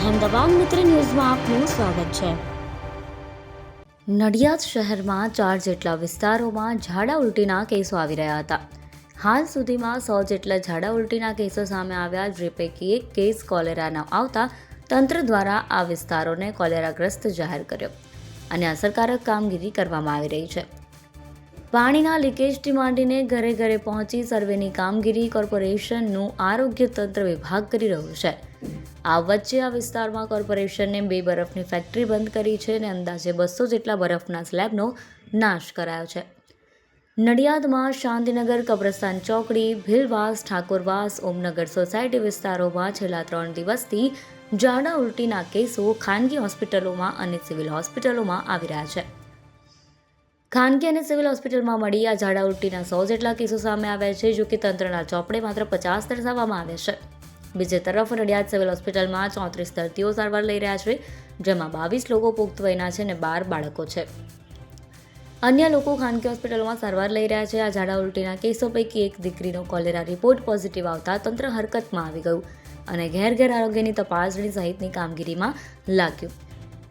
અહેમદાબાદ મિત્ર ન્યૂઝમાં આપનું સ્વાગત છે. નડિયાદ શહેરમાં ચાર જેટલા વિસ્તારોમાં ઝાડા ઉલટીના કેસો આવી રહ્યા હતા. હાલ સુધીમાં સો જેટલા ઝાડા ઉલટીના કેસો સામે આવ્યા, જે પૈકી એક કેસ કોલેરાનો આવતા તંત્ર દ્વારા આ વિસ્તારોને કોલેરાગ્રસ્ત જાહેર કર્યો અને અસરકારક કામગીરી કરવામાં આવી રહી છે. પાણીના લીકેજથી માંડીને ઘરે ઘરે પહોંચી સર્વેની કામગીરી કોર્પોરેશનનું આરોગ્ય તંત્ર વિભાગ કરી રહ્યું છે. આ વચ્ચે આ વિસ્તારમાં કોર્પોરેશને બે બરફની ફેક્ટરી બંધ કરી છે અને અંદાજે બસો જેટલા બરફના સ્લેબનો નાશ કરાયો છે. નડિયાદમાં શાંતિનગર, કબ્રસ્તાન ચોકડી, ભીલવાસ, ઠાકોરવાસ, ઓમનગર સોસાયટી વિસ્તારોમાં છેલ્લા ત્રણ દિવસથી ઝાડા ઉલટીના કેસો ખાનગી હોસ્પિટલોમાં અને સિવિલ હોસ્પિટલોમાં આવી રહ્યા છે. ખાનગી અને સિવિલ હોસ્પિટલમાં મળી આ ઝાડા ઉલટીના સો જેટલા કેસો સામે આવ્યા છે જો કે તંત્રના ચોપડે માત્ર પચાસ દર્શાવવામાં આવ્યા છે. બીજી તરફ નડિયાદ સિવિલ હોસ્પિટલમાં ચોત્રીસ દર્દીઓ સારવાર લઈ રહ્યા છે, જેમાં બાવીસ લોકો પુખ્ત વયના છે અને બાર બાળકો છે. અન્ય લોકો ખાનગી હોસ્પિટલોમાં સારવાર લઈ રહ્યા છે. આ ઝાડા ઉલટીના કેસો પૈકી એક દીકરીનો કોલેરા રિપોર્ટ પોઝિટિવ આવતા તંત્ર હરકતમાં આવી ગયું અને ઘેર ઘેર આરોગ્યની તપાસણી સહિતની કામગીરીમાં લાગ્યું.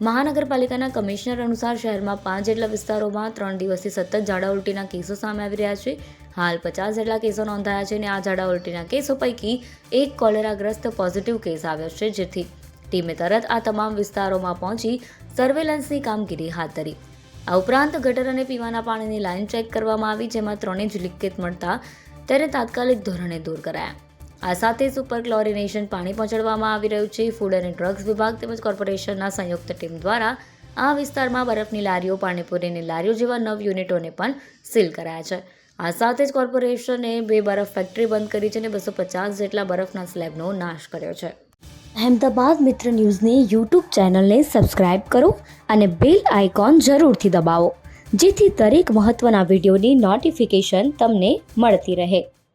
મહાનગરપાલિકાના કમિશનર અનુસાર શહેરમાં પાંચ જેટલા વિસ્તારોમાં ત્રણ દિવસથી સતત ઝાડા ઉલટીના કેસો સામે આવી રહ્યા છે. હાલ પચાસ જેટલા કેસો નોંધાયા છે અને આ ઝાડા ઉલટીના કેસો પૈકી એક કોલેરાગ્રસ્ત પોઝિટિવ કેસ આવ્યો છે, જેથી ટીમે તરત આ તમામ વિસ્તારોમાં પહોંચી સર્વેલન્સની કામગીરી હાથ ધરી. આ ઉપરાંત ગટર અને પીવાના પાણીની લાઇન ચેક કરવામાં આવી, જેમાં ત્રણેય જ લીકેજ મળતા તેને તાત્કાલિક ધોરણે દૂર કરાયા. આ સાથે સુપર ક્લોરિનેશન પાણી પહોંચાડવામાં આવી રહ્યું છે. ફૂડ અને ડ્રગ્સ વિભાગ તેમજ કોર્પોરેશનના સંયુક્ત ટીમ દ્વારા આ વિસ્તારમાં બરફની લારીઓ, પાણીપુરીની લારીઓ જેવા નવ યુનિટોને પણ સીલ કરાયા છે. આ સાથે જ કોર્પોરેશને બે બરફ ફેક્ટરી બંધ કરી છે અને બસો પચાસ જેટલા બરફના સ્લેબનો નાશ કર્યો છે. અહેમદાબાદ મિત્ર ન્યૂઝની યુટ્યુબ ચેનલને સબસ્ક્રાઇબ કરો અને બેલ આઇકોન જરૂરથી દબાવો, જેથી દરેક મહત્ત્વના વિડીયોની નોટિફિકેશન તમને મળતી રહે.